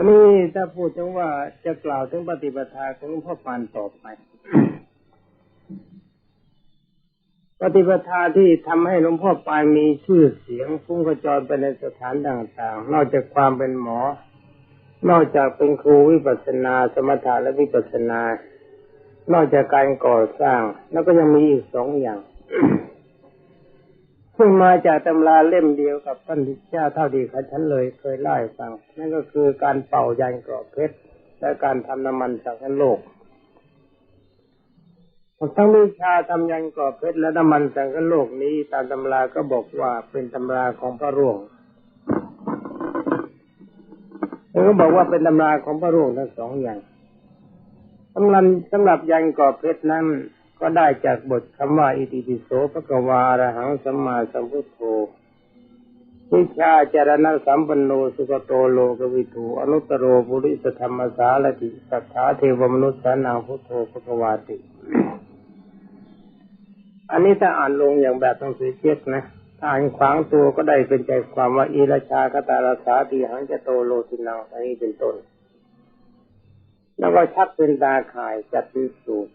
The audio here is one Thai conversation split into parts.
อันนี้ถ้าพูดถึงว่าจะกล่าวถึงปฏิปทาของหลวงพ่อปานต่อไป ปฏิปทาที่ทำให้หลวงพ่อปานมีชื่อเสียงฟุ้งกระจายไปในสถานต่างๆ นอกจากความเป็นหมอ นอกจากเป็นครูวิปัสสนา สมถะและวิปัสสนา นอกจากการก่อสร้าง แล้วก็ยังมีอีกสองอย่าง ซึ่งมาจากตำราเล่มเดียวกับท่านเจ้าเท่าดีครับฉันเลยเคยเล่าให้ฟัง นั่นก็คือการเป่ายันกรอบเพชรและการทำน้ำมันสังคโลกทั้งวิชาทำยันกรอบเพชรและน้ำมันสังคโลกนี้ตามตำราก็บอกว่าเป็นตำราของพระร่วงแล้วก็บอกว่าเป็นตำราของพระร่วงทั้งสองอย่างสำหรับสำหรับยันกรอบเพชรนั้น ก็ได้จากบทคำว่าอิติปิโสภะกวาอรหังสัมมาสัมพุทโธวิชาจารณะสัมปันโนสุขโตโลกวิถูอนุตโรปุริสธรรมสารติสัทธาเทวมนุษย์สานังพุทโธภะกวาติ อันนี้ถ้าอ่านลงอย่างแบบต้องสือเจ็ดนะถ้าอ่านขวางตัวก็ได้เป็นใจความว่าอีราชาคตาราสาติหังจะโตโลสินังอันนี้เป็นต้นแล้วก็ชักเป็นตาข่ายจัดเป็นสูตร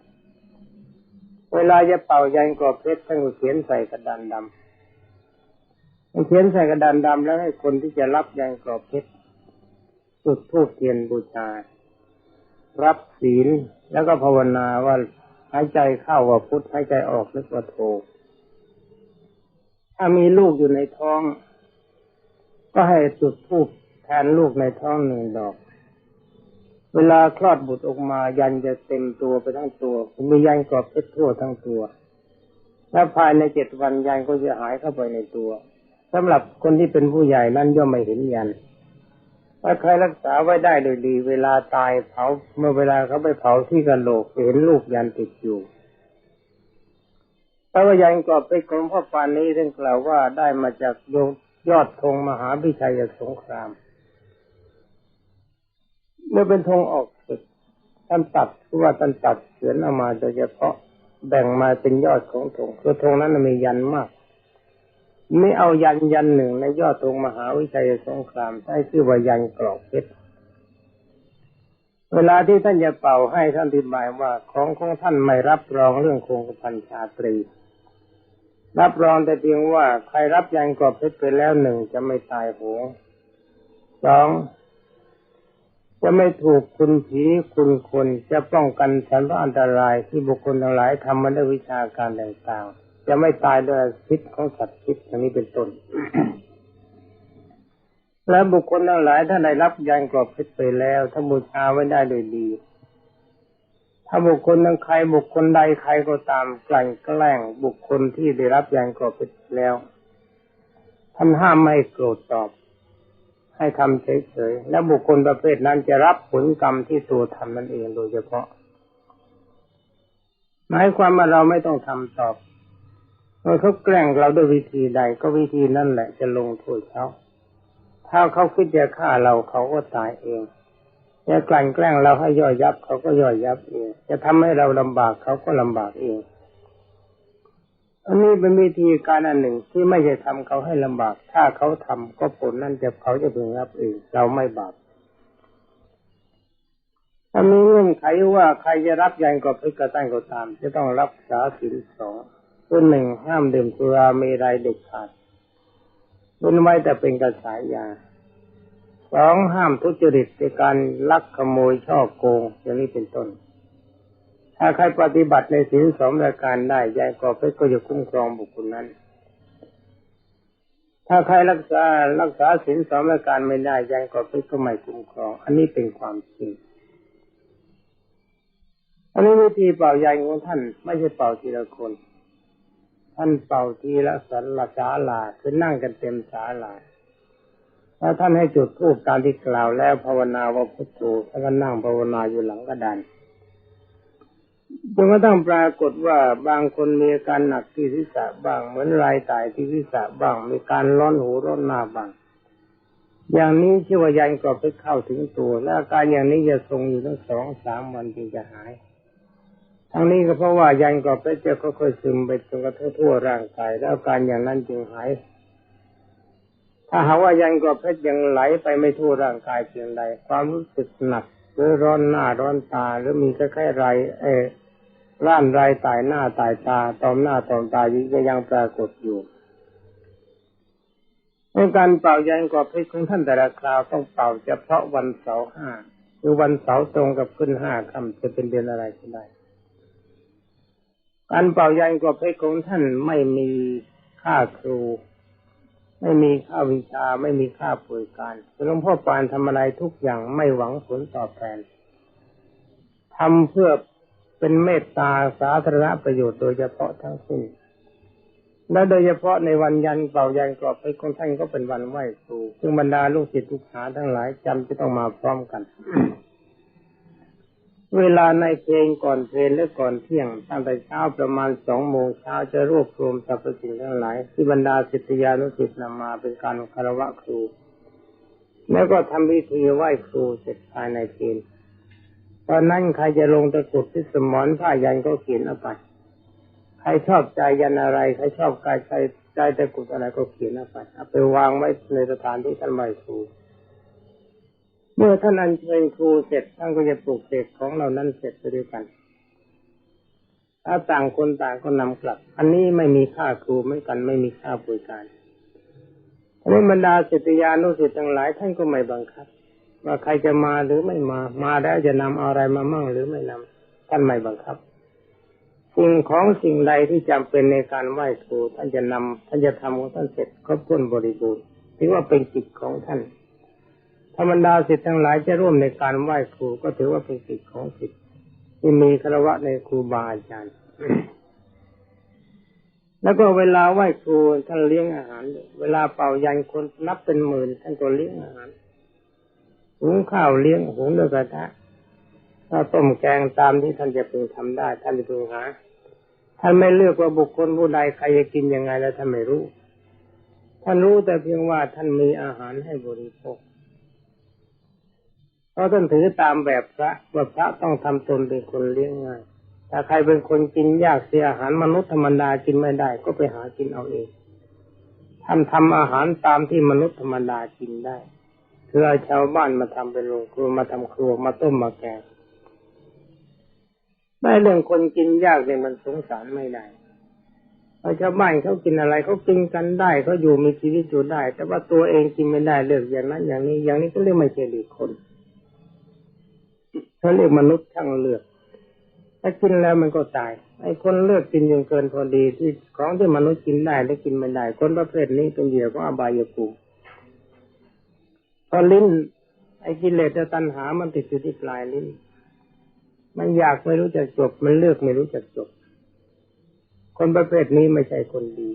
เวลาจะเป่ายันกรอบเพชรท่านก็เขียนใส่กระดานดำเขียนใส่กระดานดำแล้วให้คนที่จะรับยันกรอบเพชรจุดธูปเทียนบูชา รับศีลแล้วก็ภาวนาว่าหายใจเข้าว่าพุทธหายใจออกนึกว่าโทถ้ามีลูกอยู่ในท้อง ก็ให้จุดธูปแทนลูกในท้องหนึ่งดอก เวลาคลอดบุตรออกมายันจะเต็มตัวไปทั้งตัวมียันกรอบเพชรทั่วทั้งตัวและภายในเจ็ดวันยันก็จะหายเข้าไปในตัวสำหรับคนที่เป็นผู้ใหญ่นั้นย่อมไม่เห็นยันถ้าใครรักษาไว้ได้โดยดี เวลาตายเผาเมื่อเวลาเขาไปเผาที่กระโหลกเห็นลูกยันติดอยู่พระวยันกรอบเพชรของพ่อปานนี้ท่านกล่าวว่าได้มาจากยอดธงมหาพิชัยสงคราม เมื่อเป็นธงออกศึกท่านตัดคือว่าท่านตัดเขียนออกมาโดยเฉพาะแบ่งมาเป็นยอดของธงคือธงนั้นมียันมากไม่เอายันยันหนึ่งในยอดธงมหาวิชัยสงครามใช้ชื่อว่ายันกรอกเพชรเวลาที่ท่านจะเป่าให้ท่านอธิบายว่าของของท่านไม่รับรองเรื่องคงกระพันชาตรี รับรองแต่เพียงว่าใครรับยันกรอบเพชรไปแล้วหนึ่งจะไม่ตายโหงสอง จะไม่ถูกคุณผีคุณคนจะป้องกันสารอันตรายที่บุคคลทั้งหลายทำมาด้วยวิชาการต่างๆ จะไม่ตายด้วยพิษของสัตว์พิษอย่างนี้เป็นต้น และบุคคลทั้งหลายถ้าได้รับยานกรอบพชรไปแล้ว ถ้าบูชาไว้ได้โดยดี ถ้าบุคคลทั้งใครบุคคลใดใครก็ตามกลั่นแกล้งบุคคลที่ได้รับยานกรอบพชรแล้วท่านห้ามไม่โกรธตอบ ให้ทำเฉยๆ และบุคคลประเภทนั้นจะรับผลกรรมที่ตัวทำนั่นเองโดยเฉพาะ หมายความว่าเราไม่ต้องทำตอบเมื่อเขาแกล้งเราด้วยวิธีใดก็วิธีนั่นแหละจะลงโทษเขา ถ้าเขาคิดจะฆ่าเราเขาก็ตายเองจะกลั่นแกล้งเราให้ย่อยยับเขาก็ย่อยยับเอง จะทำให้เราลำบากเขาก็ลำบากเอง อันนี้เป็นวิธีการอันหนึ่งที่ไม่ใช่ทำเขาให้ลำบาก ถ้าเขาทำก็ผลนั่นจะเขาจะพึงรับเองเราไม่บาปถ้ามีเงื่อนไขว่าใครจะรับยันก็พิกระตั้งก็ตาม จะต้องรับษาสินสองตัวหนึ่งห้ามดื่มสุราเมรัยเด็ดขาดรุนไว้แต่เป็นกระสายยาสองห้ามทุจริตในการลักขโมยช่อโกงอย่างนี้เป็นต้น ถ้าใครปฏิบัติในศีลสองรายการได้ยายกอเพชรก็จะคุ้มครองบุคคลนั้น ถ้าใครรักษารักษาศีลสองรายการไม่ได้ยายกอเพชรก็ไม่คุ้มครอง อันนี้เป็นความจริงอันนี้วิธีเป่ายายของท่าน ไม่ใช่เป่าทีละคน ท่านเป่าทีละสันละศาลาคือนั่งกันเต็มศาลาถ้าท่านให้จุดธูปตามที่กล่าวแล้วภาวนาว่าพุทโธท่านก็นั่งภาวนาอยู่หลังกระดาน จนกระทั่งปรากฏว่าบางคนมีอาการหนักที่ศีรษะบ้าง เหมือนรายตายที่ศีรษะบ้าง มีการร้อนหูร้อนหน้าบ้าง อย่างนี้ชื่อว่ายันกรอบไปเข้าถึงตัวและอาการอย่างนี้จะทรงอยู่ทั้งสองสามวันจึงจะหาย ทั้งนี้ก็เพราะว่ายันกรอบไปจะค่อยๆซึมไปจนกระทั่งทั่วร่างกาย แล้วอาการอย่างนั้นจึงหายถ้าหาว่ายันกรอบเพชรยังไหลไปไม่ทั่วร่างกายเพียงใดความรู้สึกหนักหรือร้อนหน้าร้อนตาหรือมีแค่แค่ไรเออ ร่านไรตายหน้าตายตาตอมหน้าตอมตายิ่งยังปรากฏอยู่ในการเป่ายันกอบพชรของท่านแต่ละคราวต้องเป่าเฉพาะวันเสาร์ห้าคือวันเสาร์ตรงกับขึ้นห้าคำจะเป็นเดือนอะไรก็ได้การเป่ายันกอบพชรของท่านไม่มีค่าครู ไม่มีค่าวิชาไม่มีค่าป่วยการหลวงพ่อปานทำอะไรทุกอย่างไม่หวังผลตอบแทนทำเพื่อ เป็นเมตตาสาธารณประโยชน์โดยเฉพาะทั้งสิ้นและโดยเฉพาะในวันยันเป่ายันกรอบเพชรของท่านก็เป็นวันไหว้ครูซึ่งบรรดาลูกศิษย์ลูกหาทั้งหลายจำจะต้องมาพร้อมกัน เวลาในเพลงก่อนเพลงและก่อนเที่ยงตั้งแต่เช้าประมาณสองโมงเช้าจะรวบรวมสรรพสิ่งทั้งหลาย ที่บรรดาศิษยานุศิษย์นำมาเป็นการคารวะครู แล้วก็ทำพิธีไหว้ครูเสร็จภายในเพลง ตอนนั้นใครจะลงตะกุดที่สมอนผ้ายันก็เขียนเอาไป ใครชอบใจยันอะไร ใครชอบกายใจใจตะกุดอะไรก็เขียนเอาไปเอาไปวางไว้ในสถานที่ท่านไหว้ครู เมื่อท่านอัญเชิญครูเสร็จท่านก็จะปลุกเสกของเหล่านั้นเสร็จไปด้วยกันถ้าต่างคนต่างก็นำกลับ อันนี้ไม่มีค่าครูเหมือนกันไม่มีค่าบริการทีนี้บรรดาศิษยานุศิษย์ทั้งหลายท่านก็ไม่บังคับ ว่าใครจะมาหรือไม่มา มาแล้วจะนำอะไรมามั่งหรือไม่นำท่านไม่บังคับสิ่งของสิ่งใดที่จำเป็นในการไหว้ครูท่านจะนำท่านจะทำของท่านเสร็จครบถ้วนบริบูรณ์ถือว่าเป็นกิจของท่านธรรมดาศิษย์ทั้งหลายจะร่วมในการไหว้ครูก็ถือว่าเป็นกิจของศิษย์ที่มีคารวะในครูบาอาจารย์ แล้วก็เวลาไหว้ครูท่านเลี้ยงอาหาร เวลาเป่ายันคนนับเป็นหมื่นท่านก็เลี้ยงอาหาร หุงข้าวเลี้ยงหุงด้วยกระทะถ้าต้มแกงตามที่ท่านจะพึงทำได้ ท่านจะพึงหาท่านไม่เลือกว่าบุคคลผู้ใดใครจะกินยังไงแล้วท่านไม่รู้ ท่านรู้แต่เพียงว่าท่านมีอาหารให้บริโภคเพราะท่านถือตามแบบพระว่าพระต้องทำตนเป็นคนเลี้ยงง่ายถ้าใครเป็นคนกินยากเสียอาหารมนุษย์ธรรมดากินไม่ได้ ก็ไปหากินเอาเองท่านทำอาหารตามที่มนุษย์ธรรมดากินได้ คือเอาชาวบ้านมาทำเป็นโรงครัวมาทำครัวมาต้มมาแกงได้เรื่องคนกินยากเนี่ยมันสงสารไม่ได้เพราะชาวบ้านเขากินอะไรเขากินกันได้เขาอยู่มีชีวิตอยู่ได้ แต่ว่าตัวเองกินไม่ได้เลือกอย่างนั้นอย่างนี้ อย่างนี้ก็เรียกไม่ใช่ดีคนเขาเรียกมนุษย์ช่างเลือกถ้ากินแล้วมันก็ตายไอ้คนเลือกกินยังเกินพอดีที่ของที่มนุษย์กินได้และกินไม่ได้ คนประเภทนี้เป็นเหยื่อของอบายภูมิ พอลิ้น ไอ้กิเลสตัณหา มันติดอยู่ที่ปลายลิ้น มันอยากไม่รู้จักจบ มันเลือกไม่รู้จักจบ คนประเภทนี้ไม่ใช่คนดี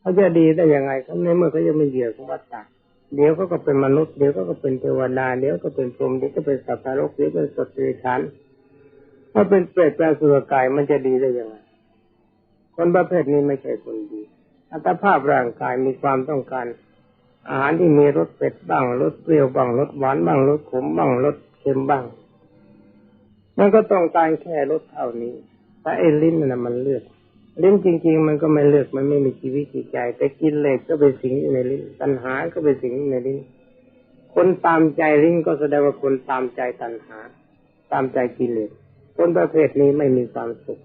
เขาจะดีได้ยังไงเขาในเมื่อเขายังไม่เหยื่อของวัฏฏะเดี๋ยวเขาก็เป็นมนุษย์ เดี๋ยวก็เป็นเทวดา เดี๋ยวก็เป็นพรหม เดี๋ยวก็เป็นสัตว์นรกเดี๋ยวเป็นสัตว์เดรัจฉานถ้าเป็นเปรตแปลสุรกาย มันจะดีได้ยังไง คนประเภทนี้ไม่ใช่คนดี อัตภาพร่างกายมีความต้องการ อาหารที่มีรสเผ็ดบ้างรสเปรี้ยวบ้างรสหวานบ้างรสขมบ้างรสเค็มบ้าง มันก็ต้องการแค่รสเท่านี้แต่ไอ้ลิ้นน่ะมันเลือกลิ้นจริง ๆ มันก็ไม่เลือกมันไม่มีชีวิตจิตใจ แต่กินเหล็กก็ไปสิงอยู่ในลิ้นตัณหาก็ไปสิงอยู่ในลิ้น คนตามใจลิ้นก็แสดงว่าคนตามใจตัณหา ตามใจกินเหลสคนประเภทนี้ไม่มีความสุข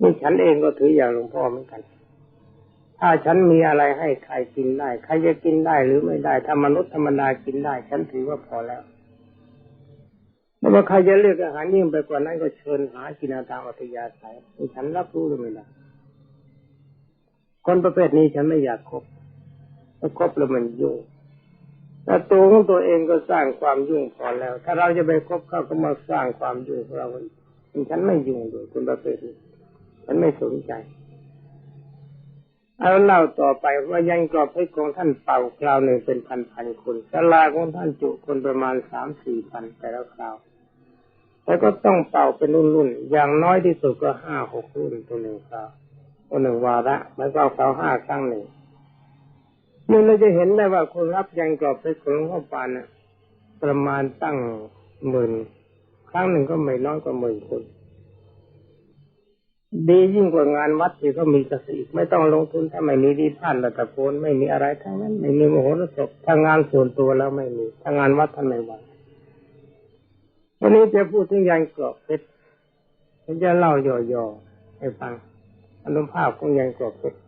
นี่ฉันเองก็ถืออย่างหลวงพ่อเหมือนกัน ถ้าฉันมีอะไรให้ใครกินได้ ใครจะกินได้หรือไม่ได้ ถ้ามนุษย์ธรรมดากินได้ ฉันถือว่าพอแล้วแล้วว่าใครจะเลือกอาหารยิ่งไปกว่านั้นก็เชิญหากินตามอัธยาศัยฉันรับรู้หรือไม่ได้คนประเภทนี้ฉันไม่อยากคบถ้าคบแล้วมันยุ่งแต่ตัวของตัวเองก็สร้างความยุ่งพอแล้ว ถ้าเราจะไปคบเขาก็มาสร้างความยุ่งของเราฉันไม่ยุ่งด้วยคนประเภทนี้ฉันไม่สนใจ เอาเล่าต่อไปว่ายังกรอบให้ของท่านเป่าคราวหนึ่งเป็นพันพันคนศาลาของท่านจุคนประมาณสามสี่พันแต่ละคราวแล้วก็ต้องเป่าเป็นรุ่นๆอย่างน้อยที่สุดก็ห้าหกรุ่นตัวหนึ่งคราวตัวหนึ่งวาระแล้วก็เป่าห้าครั้งหนึ่งนี่เราจะเห็นได้ว่าคนรับยังกรอบเพชรของหลวงพ่อปานนะประมาณตั้งหมื่นครั้งหนึ่งก็ไม่น้อยกว่าหมื่นคน ดียิ่งกว่างานวัดที่เขามีกระสีไม่ต้องลงทุนถ้าไม่มีดีท่านระตะโพนไม่มีอะไรทั้งนั้น ไม่มีโมโหรสพถ้างานส่วนตัวแล้วไม่มีถ้างานวัดท่านไม่ไหววันนี้จะพูดถึงยันกรอบเพชรฉันจะเล่าย่อๆให้ฟังอนุภาพของยันกรอบเพชร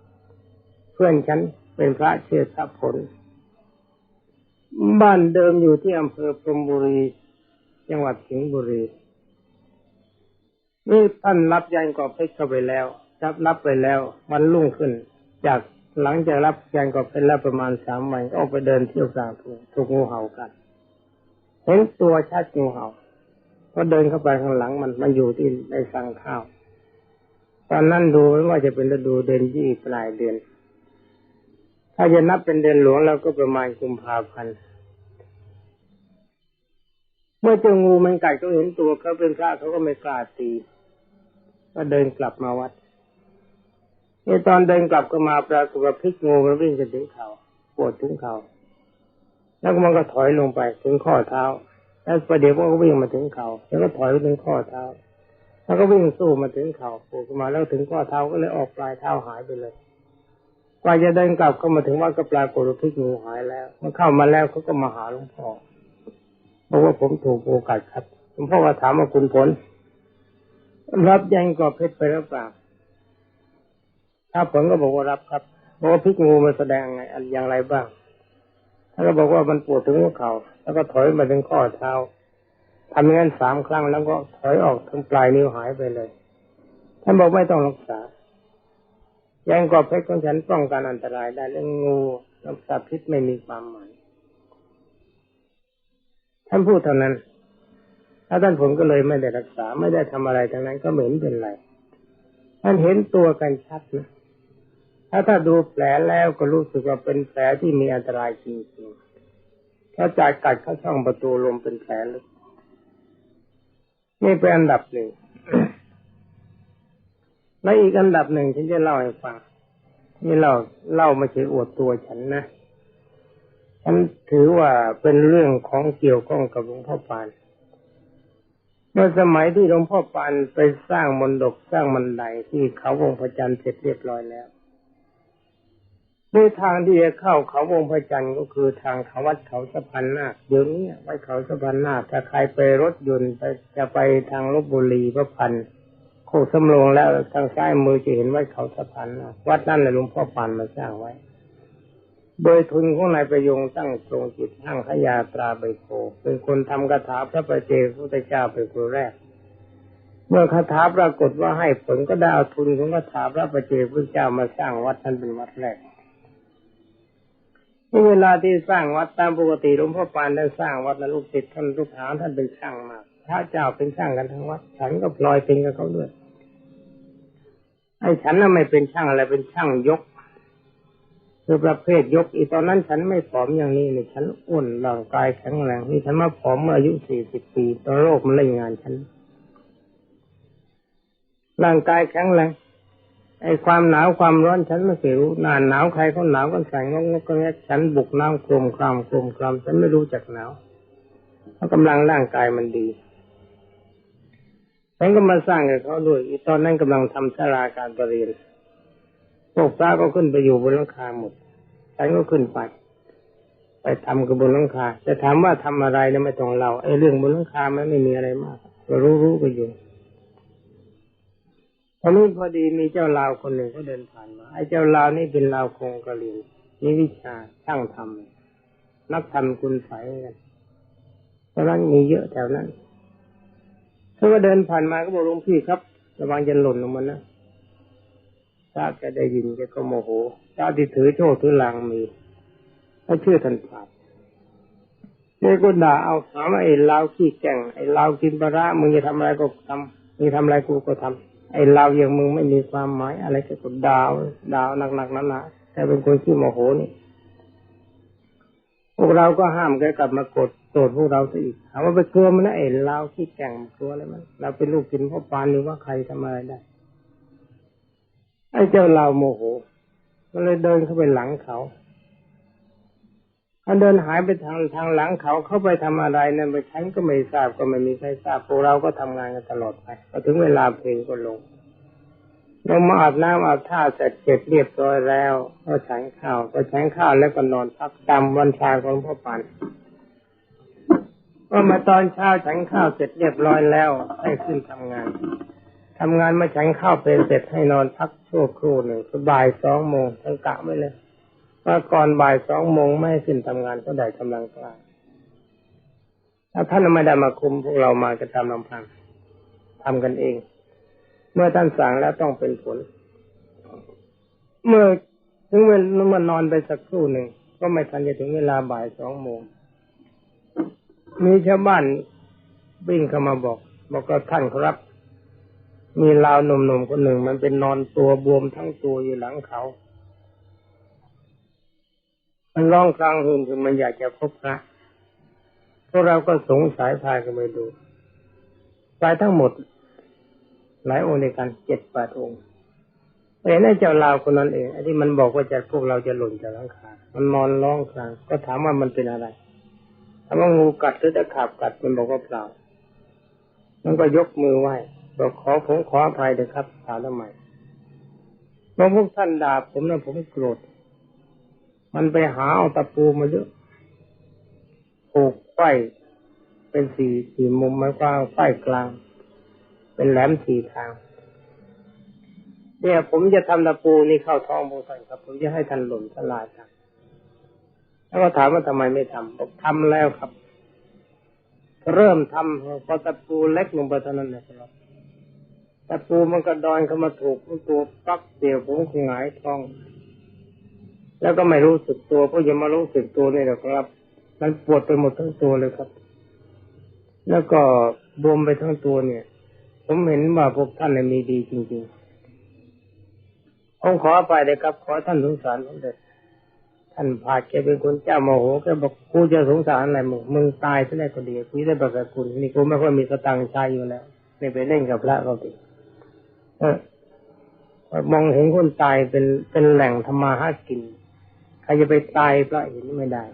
เพื่อนฉันเป็นพระเชื่อพระผลบ้านเดิมอยู่ที่อำเภอพรมบุรี จังหวัดสิงห์บุรี นี่ท่านรับยันกรอบเพชรเข้าไปแล้วรับรับไปแล้ว วันรุ่งขึ้น จากหลังจากรับยันกรอบเพชรแล้วประมาณสามวันก็ออกไปเดินเที่ยวกลางทุ่งถูกงูเห่ากันเห็นตัวชัดงูเห่าก็เดินเข้าไปข้างหลังมันมันอยู่ที่ในสังข้าว ตอนนั้นดูไม่ว่าจะเป็นฤดูเดือนยี่ปลายเดือน ถ้าจะนับเป็นเดือนหลวงเราก็ประมาณกุมภาพันธ์เมื่อเจองูมันกัดก็เห็นตัวเขาเป็นพระเขาก็ไม่กล้าตี ก็เดินกลับมาวัดนี่ตอนเดินกลับก็มาปรากฏว่าพิษงูมันวิ่งจะถึงเขาปวดถึงเขาแล้วมันก็ถอยลงไปถึงข้อเท้า แล้วประเดี๋ยวก็วิ่งมาถึงเขาแล้วก็ถอยไปถึงข้อเท้า แล้วก็วิ่งสู้มาถึงเขาปวดมาแล้วถึงข้อเท้าก็เลยออกปลายเท้าหายไปเลยกว่าจะเดินกลับเข้ามาถึงวัดก็ปรากฏว่าพิษงูหายแล้วมันเข้ามาแล้วเขาก็มาหาหลวงพ่อเพราะว่าผมถูกโอกาสครับหลวงพ่อก็ถามว่าคุณผล รับยังกอบเพชรไปหรือเปล่าถ้าผลก็บอกว่ารับครับบอกว่าพิษงูมันแสดงไงอย่างไรบ้างท่านก็บอกว่ามันปวดถึงหัวเข่าแล้วก็ถอยมาถึงข้อเท้าทำอย่างนั้นสามครั้งแล้วก็ถอยออกถึงปลายนิ้วหายไปเลย ท่านบอกไม่ต้องรักษา ยังกอบเพชรของฉันป้องกันอันตรายได้เรื่องงูน้ำสัตว์พิษไม่มีความหมายท่านพูดเท่านั้น ถ้าท่านผมก็เลยไม่ได้รักษาไม่ได้ทำอะไรทั้งนั้นก็เหมือนเป็นไรท่านเห็นตัวกันชัดนะถ้าถ้าดูแผลแล้วก็รู้สึกว่าเป็นแผลที่มีอันตรายจริงๆถ้าจากกัดเข้าช่องประตูลมเป็นแผลลึกนี่เป็นอันดับหนึ่งและอีกอันดับหนึ่งฉันจะเล่าให้ฟังนี่เราเล่าไม่ใช่อวดตัวฉันนะฉันถือว่าเป็นเรื่องของเกี่ยวข้องกับหลวงพ่อปาน เมื่อสมัยที่หลวงพ่อปานไปสร้างมนดกสร้างมันไดที่เขาวงพระจันทร์เสร็จเรียบร้อยแล้วในทางที่จะเข้าเขาวงพระจันทร์ก็คือทางเขาวัดเขาสะพานนาคเดี๋ยวนี้วัดเขาสะพานนาคถ้าใครไปรถยนต์ไปจะไปทางลบบุรีพระพันโคกสำโรงแล้วทางซ้ายมือจะเห็นวัดเขาสะพานนาควัดนั่นแหละหลวงพ่อปานมาสร้างไว้ โดยทุนของนายประยงตั้งทรงจิตทั้งขยาตราใบโพเป็นคนทำคาถาพระประเจพระเจ้าเป็นคนแรก เมื่อคาถาปรากฏว่าให้ผลก็ได้เอาทุนของคาถาพระประเจพระเจ้ามาสร้างวัดท่านเป็นวัดแรกเวลาที่สร้างวัดตามปกติหลวงพ่อปานได้สร้างวัดแล้วลูกศิษย์ท่านลูกหาท่านเป็นช่างมากพระเจ้าเป็นช่างกันทั้งวัด ฉันก็พลอยเป็นกับเขาด้วยไอ้ฉันน่ะไม่เป็นช่างอะไรเป็นช่างยก คือประเภทยกอีตอนนั้นฉันไม่ผอมอย่างนี้นี่ฉันอ้วนร่างกายแข็งแรงนี่ฉันมาผอมเมื่ออายุสี่สิบปีตอนโรคมันเล่นงานฉันร่างกายแข็งแรงไอ้ความหนาวความร้อนฉันไม่เคยรู้นานหนาวใครเขาหนาวกันใส่งงก็แง่ฉันบุกน้ำโครมครามโครมครามฉันไม่รู้จักหนาวเพราะกำลังร่างกายมันดีฉันก็มาสร้างกับเขาด้วยอีตอนนั้นกำลังทำศาลาการประเรียน พวกพระก็ขึ้นไปอยู่บนหลังคาหมดฉันก็ขึ้นไป ไปทำกับบนหลังคาจะถามว่าทำอะไรเนี่ยไม่ต้องเราไอ้เรื่องบนหลังคามันไม่มีอะไรมากเรารู้รู้กันอยู่ตอนนี้พอดีมีเจ้าลาวคนหนึ่งเขาเดินผ่านมา ไอ้เจ้าลาวนี่เป็นลาวคงกะเหรี่ยงมีวิชาช่างทำนักทำคุณไฟกันเพราะนั้นมีเยอะแถวนั้นเขาก็เดินผ่านมาก็บอกหลวงพี่ครับ ระวังจะหล่นลงมานะ ถ้าแกได้ยินแกก็โมโหเจ้าที่ถือโชคถือลางมีเขาเชื่อทันผาดนี่ก็ด่าเอาหาว่าไอ้ลาวขี้แก่งไอ้ลาวกินปลามึงจะทำอะไรก็ทำมึงทำอะไรกูก็ทำไอ้ลาวอย่างมึงไม่มีความหมายอะไรก็ดดาวดาวหนักๆนั้นนะแต่เป็นคนขี้โมโหนี่พวกเราก็ห้ามแกกลับมากดโกรธพวกเราซะอีกถามว่าไปกลัวมันนะไอ้ลาวขี้แก่งกลัวอะไรมัน เราเป็นลูกกินพ่อปานหรือว่าใครทำอะไรได้ ไอ้เจ้าลาวโมโหก็เลยเดินเข้าไปหลังเขาเขาเดินหายไปทางทางหลังเขาเข้าไปทำอะไรนั่นไปฉันก็ไม่ทราบก็ไม่มีใครทราบพวกเราก็ทำงานกันตลอดไปพอถึงเวลาเพลงก็ลงลงมาอาบน้ำอาบท่าเสร็จเสร็จเรียบร้อยแล้วก็ฉันข้าวก็ฉันข้าวแล้วก็นอนพักตามวันชาของพ่อปันก็มาตอนเช้าฉันข้าวเสร็จเรียบร้อยแล้วให้ขึ้นทำงาน ทำงานมาฉันข้าวเป็นเสร็จให้นอนพักชั่วครู่หนึ่งคือบ่ายสองโมงทั้งกะไม่เลยว่าก่อนบ่ายสองโมงไม่ให้ขึ้นทำงานก็ได้กำลังกลางถ้าท่านไม่ได้มาคุมพวกเรามาจะทำลำพังทำกันเอง เมื่อท่านสั่งแล้วต้องเป็นผล เมื่อถึงเวลามันนอนไปสักครู่หนึ่งก็ไม่ทันจะถึงเวลาบ่ายสองโมงมีชาวบ้านวิ่งเข้ามาบอก บอกว่าท่านครับ มีลาวหนุ่มๆคนหนึ่ง มันเป็นนอนตัวบวมทั้งตัวอยู่หลังเขา มันร้องครางหืนคือมันอยากจะพบพระพวกเราก็สงสัยพายกันไปดูไปทั้งหมด หลายองค์ในกันเจ็ดแปดองค์เห็นไอ้เจ้าลาวคนนั้นเองไอ้ที่มันบอกว่าจะพวกเราจะหล่นจากหลังคา มันนอนร้องคราง ก็ถามว่ามันเป็นอะไรถามว่างูกัดหรือตะขาบกัด มันบอกว่าเปล่า มันก็ยกมือไหว้ บอกขอผมขออภัยเถอะครับถามทำไมเมื่อพวกท่านด่าผมนะผมโกรธ มันไปหาเอาตะปูมาเยอะผูกไฟเป็นสี่สี่มุมมันกว้างไฟกลาง เป็นแหลมสี่ทาง เนี่ยผมจะทำตะปูนี่เข้าท้องพวกท่านครับ ผมจะให้ท่านหล่นทลายครับแล้วก็ถามว่าทำไมไม่ทำบอกทำแล้วครับ เริ่มทำพอตะปูเล็กลงไปเท่านั้นนะครับ ตะปูมันก็ดอนเข้ามาถูกตัวปักเดียวผมคงหงายท้อง แล้วก็ไม่รู้สึกตัวเพราะยังมารู้สึกตัวนี่แหละครับ มันปวดไปหมดทั้งตัวเลยครับ แล้วก็บวมไปทั้งตัวเนี่ย ผมเห็นว่าพวกท่านเนี่ยมีดีจริงๆผมขอไปเลยครับ ขอท่านสงสารผมเถิดท่านพาแกเป็นคนเจ้าโมโหแกบอกกูจะสงสารอะไรมึงมึงตายซะได้ก็ดีกูได้บอกกับคุณนี่กูไม่ค่อยมีสตังค์ใช้อยู่แล้วไม่ไปเล่นกับพระก็ติเออ มองเห็นคนตายเป็นเป็นแหล่งธรรมาหากิน ใครจะไปตายพระเห็นไม่ได้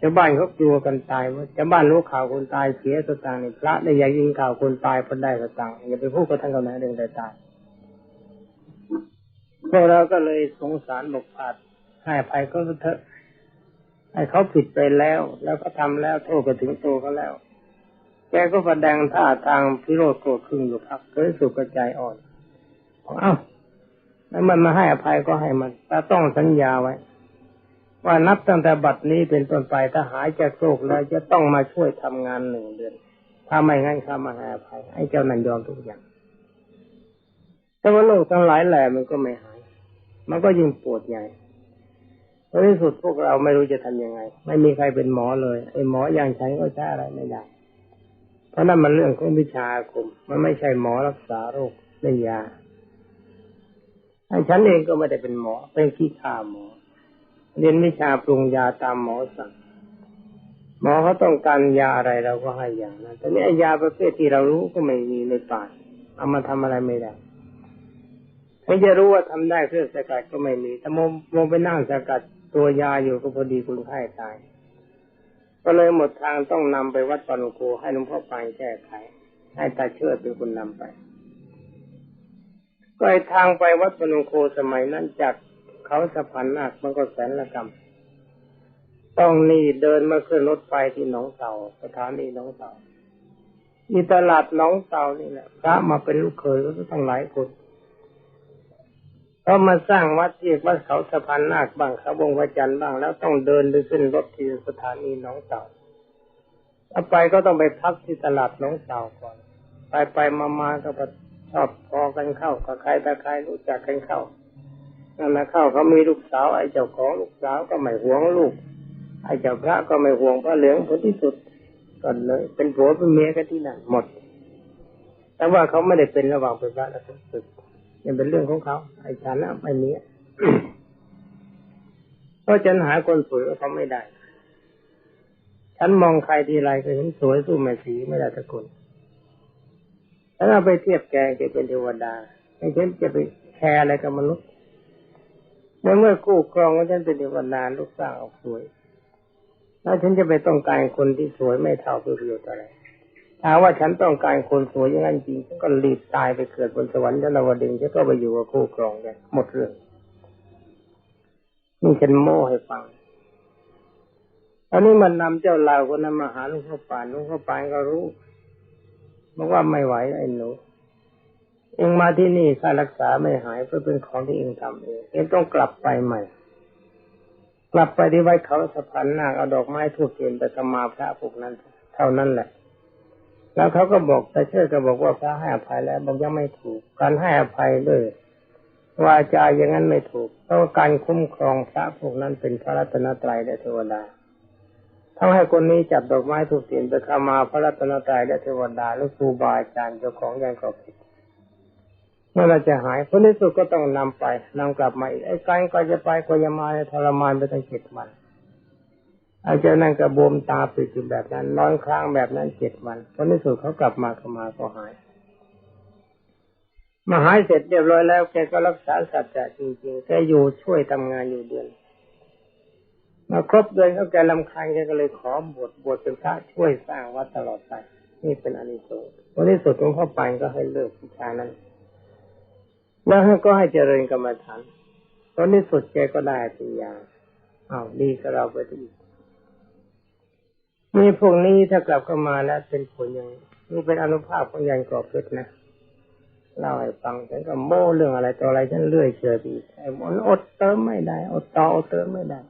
ชาวบ้านเขากลัวกันตายว่าชาวบ้านรู้ข่าวคนตายเสียสตางค์นี่พระได้อยากยิงข่าวคนตายพราะได้สตางค์อย่าไปพูดกับท่านเขานะเรื่องใดตายพวกเราก็เลยสงสารบอกอาดให้ภัยก็เถอะให้เขาผิดไปแล้ว แล้วก็ทำแล้วโทษก็ถึงตัวเขาแล้ว แกก็แสดงท่าทางพิโรธโกรธขึ้นอยู่พักเคยสุกกระจายอ่อนเอ้าแล้วมันมาให้อภัยก็ให้มันแต่ต้องสัญญาไว้ ว่านับตั้งแต่บัดนี้เป็นต้นไปถ้าหายจากโรคแล้วจะต้องมาช่วยทำงานหนึ่งเดือนถ้าไม่งั้นข้ามาให้อภัยให้เจ้านันยอมทุกอย่างแต่ว่าโรคทั้งหลายแหล่มันก็ไม่หาย มันก็ยิ่งปวดใหญ่ในที่สุดพวกเราไม่รู้จะทำยังไง ไม่มีใครเป็นหมอเลยไอ้หมออย่างฉันก็ใช้อะไรไม่ได้ เพราะนั่นมันเรื่องของวิชาอาคม มันไม่ใช่หมอรักษาโรคเล่นยาไอ้ฉันเองก็ไม่ได้เป็นหมอ เป็นขี้ข้าหมอ เรียนวิชาปรุงยาตามหมอสั่งหมอเขาต้องการยาอะไรเราก็ให้ยานะแต่นี่ยาประเภทที่เรารู้ก็ไม่มีในป่าเอามาทำอะไรไม่ได้ไม่จะรู้ว่าทำได้เครื่องสกัดก็ไม่มีถ้าโมโมไปนั่งสกัดตัวยาอยู่ก็พอดีคุณไข้ตาย ก็เลยหมดทางต้องนำไปวัดปานุโคให้หลวงพ่อไปแก้ไข ให้ตาเชิดเป็นคนนำไป ก็ไอทางไปวัดปานุโคสมัยนั้นจากเขาสะพานนาคมันก็แสนละกรรมต้องนี่เดินมาขึ้นรถไฟที่หนองเต่าสถานีหนองเต่ามีตลาดหนองเต่านี่แหละพระมาเป็นลูกเคยก็ต้องหลายคน เขามาสร้างวัดที่วัดเขาสะพานนาคบ้างเขาวงวัจันทร์บ้างแล้วต้องเดินไปขึ้นรถที่สถานีหนองเต่าถ้าไปก็ต้องไปพักที่ตลาดหนองเต่าก่อน ไปไปมามาก็ชอบพอกันเข้ากับใครแต่ใครรู้จักกันเข้านั่นนะเข้าเขามีลูกสาวไอ้เจ้าของลูกสาวก็ไม่หวงลูก ไอ้เจ้าพระก็ไม่ห่วงพระเหลืองผลที่สุดก่อนเลย เป็นผัวเป็นเมียกันที่นั่นหมด แต่ว่าเขาไม่ได้เป็นระหว่างเป็นพระและเป็นศึก ยังเป็นเรื่องของเขาไอ้ฉันนะไม่มีเพราะฉันหาคนสวยก็เขาไม่ได้ ฉันมองใครทีไรก็เห็นสวยสู้แม่สีไม่ได้ตะคนถ้าเราไปเทียบแกจะเป็นเทวดาไม่ฉันจะไปแคร์อะไรกับมนุษย์เมื่อเมื่อคู่ครองว่าฉันเป็นเทวดาลูกสาวออกสวย แล้วฉันจะไปต้องการคนที่สวยไม่เท่าประโยชน์อะไร ถถามว่าฉันต้องการคนสวยอย่างนั้นจริงฉันก็รีบตายไปเกิดบนสวรรค์ชั้นดาวดึงฉันก็ไปอยู่กับคู่ครองกันหมดเรื่องนี่ฉันโม้ให้ฟังอันนี้มันนำเจ้าลาวคนนั้นมาหาลวงพ่อปานลวงพ่อปานก็รู้บอกว่าไม่ไหวไอ้หนูเองมาที่นี่ค่ารักษาไม่หายเพราะเป็นของที่เองทำเองเองต้องกลับไปใหม่ กลับไปที่ไว้เขาสะพานนาคเอาดอกไม้ทูบเทียนไปขมาพระพวกนั้น เท่านั้นแหละ แล้วเขาก็บอกแต่เชื่อก็บอกว่าพระให้อภัยแล้วบอกยังไม่ถูก การให้อภัยด้วยวาจาอย่างนั้นไม่ถูกเพราะการคุ้มครองพระพวกนั้นเป็นพระรัตนตรัยและเทวดาถ้าให้คนนี้จับดอกไม้ถูกเทียนไปขามาพระรัตนตรัยและเทวดาและครูบาอาจารย์เจ้าของยังก็ผิดเมื่อเราจะหายคนที่สุดก็ต้องนำไปนำกลับมาอีกไอ้การก็จะไปก็จะมาทรมานไปตั้งเจ็ดวัน อาจารย์นั่นกระบวมตาปิดอยู่แบบนั้นนอนค้างแบบนั้นเจ็ดวันคนที่สุดเขากลับมาก็มาก็หายมาหายเสร็จเรียบร้อยแล้วแกก็รักษาสัจจะจริงๆแกอยู่ช่วยทำงานอยู่เดือนมาครบเดือนเขาแกลำคาญแกก็เลยขอบวชบวชเป็นพระช่วยสร้างวัดตลอดไปนี่เป็นอนิสงส์คนที่สุดหลวงพ่อปานก็ให้เลิกวิชานั้น แล้วก็ให้เจริญกรรมฐานตอนนี้สุดแกก็ได้ปัญญาอ้าวดีกับเราไปอีก มีพวกนี้ถ้ากลับเข้ามาแล้วเป็นผลอย่างนี่เป็นอนุภาพของยันกรอบเพชรนะเล่าให้ฟังฉันก็โม้เรื่องอะไรต่ออะไรฉันเลื่อยเชื่อดีไอ้หมนอดเติมไม่ได้ อดต่ออดเติมไม่ได้